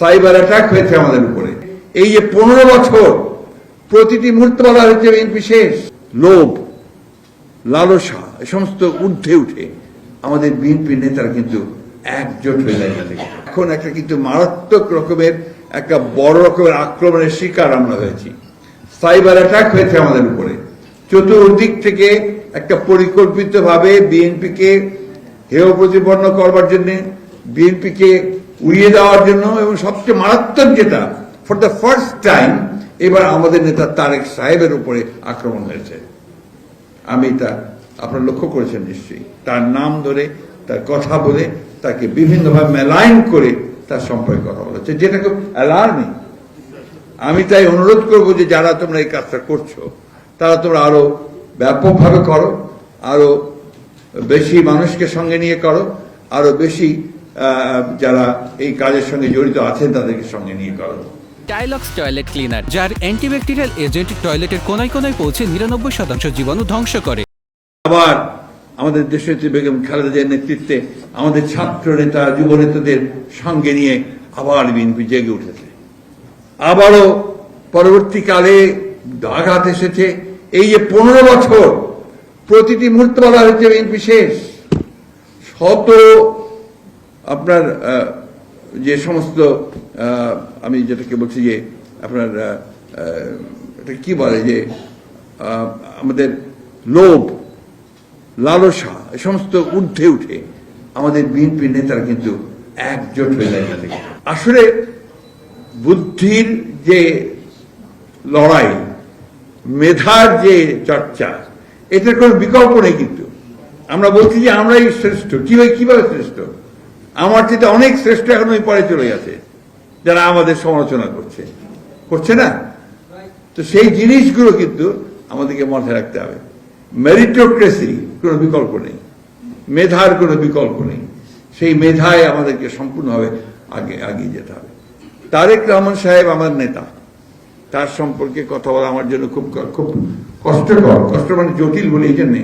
Cyber attack হয়েছে আমাদের উপরে। এই যে পনেরো বছর প্রতিটি মুহূর্তে বলা হয়েছে বিএনপি শেষ। লোভ, লালসা, এ সমস্ত ঊর্ধ্বে উঠে আমাদের বিএনপি নেতারা কিন্তু একজোট হয়ে দাঁড়িয়েছে এখন একটা কিন্তু মারাত্মক রকমের, একটা বড় রকমের আক্রমণের শিকার আমরা হয়েছি। সাইবার অ্যাটাক হয়েছে আমাদের উপরে। চতুর্দিক থেকে একটা পরিকল্পিতভাবে বিএনপিকে হেয় প্রতিপন্ন করবার জন্য বিএনপিকে উড়িয়ে দেওয়ার জন্য এবং সবচেয়ে মারাত্মক যেটা ফর দ্য ফার্স্ট টাইম এবার আমাদের নেতা তারেক সাহেবের উপরে আক্রমণ হয়েছে। আমি তা আপনারা লক্ষ্য করেছেন নিশ্চয়ই। তার নাম ধরে, তার কথা বলে, তাকে বিভিন্নভাবে মেলাইন করে তার সম্পর্কে কথা বলা হচ্ছে। যেটা খুব অ্যালার্মিং আমি তাই অনুরোধ করব যে যারা তোমরা এই কাজটা করছ, তারা তোমরা আরও ব্যাপকভাবে করো, আরও বেশি মানুষকে সঙ্গে নিয়ে করো, আরও বেশি যারা এই কাজের সঙ্গে জড়িত আছেন তাদেরকে সঙ্গে নিয়ে করো টাইলক্স টয়লেট ক্লিনার যার অ্যান্টিব্যাকটেরিয়াল এজেন্ট টয়লেটের কোনায় কোনায় পৌঁছে নিরানব্বই শতাংশ জীবাণু ধ্বংস করে। আবার আমাদের দেশনেত্রী বেগম খালেদা জিয়ার নেতৃত্বে আমাদের ছাত্র নেতা যুব নেতাদের সঙ্গে নিয়ে আবার বিএনপি জেগে উঠেছে। আবারও পরবর্তীকালে আঘাত এসেছে। এই যে পনেরো বছর প্রতিটি মুহূর্ত বলা হয়েছে বিএনপি শেষ শত আপনার যে সমস্ত আমি যেটাকে বলছি যে আপনার এটা কি বলে যে আমাদের লোভ, লালসা এ সমস্ত ঊর্ধ্বে উঠে আমাদের বিএনপি নেতারা কিন্তু একজোট হয়ে দাঁড়িয়েছে আসলে বুদ্ধির যে লড়াই, মেধার যে চর্চা এটার কোনো বিকল্প নেই কিন্তু। আমরা বলছি যে আমরাই শ্রেষ্ঠ। কীভাবে কীভাবে শ্রেষ্ঠ? আমার চেয়ে অনেক শ্রেষ্ঠ এখন ওই পরে চলে গেছে, যারা আমাদের সমালোচনা করছে। করছে না? তো সেই জিনিসগুলো কিন্তু আমাদেরকে মাথায় রাখতে হবে। মেরিটোক্রেসি কোনো বিকল্প নেই। মেধার কোনো বিকল্প নেই। সেই মেধায় আমাদেরকে সম্পূর্ণভাবে আগে এগিয়ে যেতে হবে। তারেক রহমান সাহেব আমার নেতা। তার সম্পর্কে কথা বলা আমার জন্য খুব খুব কষ্টকর। কষ্ট মানে জটিল বলে, এই জন্যে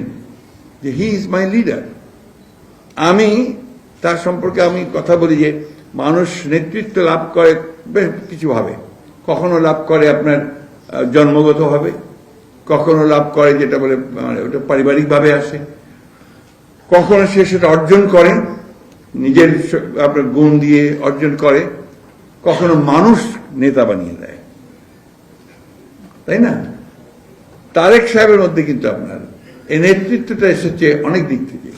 যে হি ইজ মাই লিডার আমি তার সম্পর্কে আমি কথা বলি যে মানুষ নেতৃত্ব লাভ করে বেশ কিছুভাবে কখনো লাভ করে আপনার জন্মগতভাবে কখনো লাভ করে যেটা বলে মানে ওটা পারিবারিকভাবে আসে। কখনো সে সেটা অর্জন করে, নিজের আপনার গুণ দিয়ে অর্জন করে, কখনো মানুষ নেতা বানিয়ে দেয়। তাই না? তারেক সাহেবের মধ্যে কিন্তু আপনার, এই নেতৃত্বটা এসেছে অনেক দিক থেকে।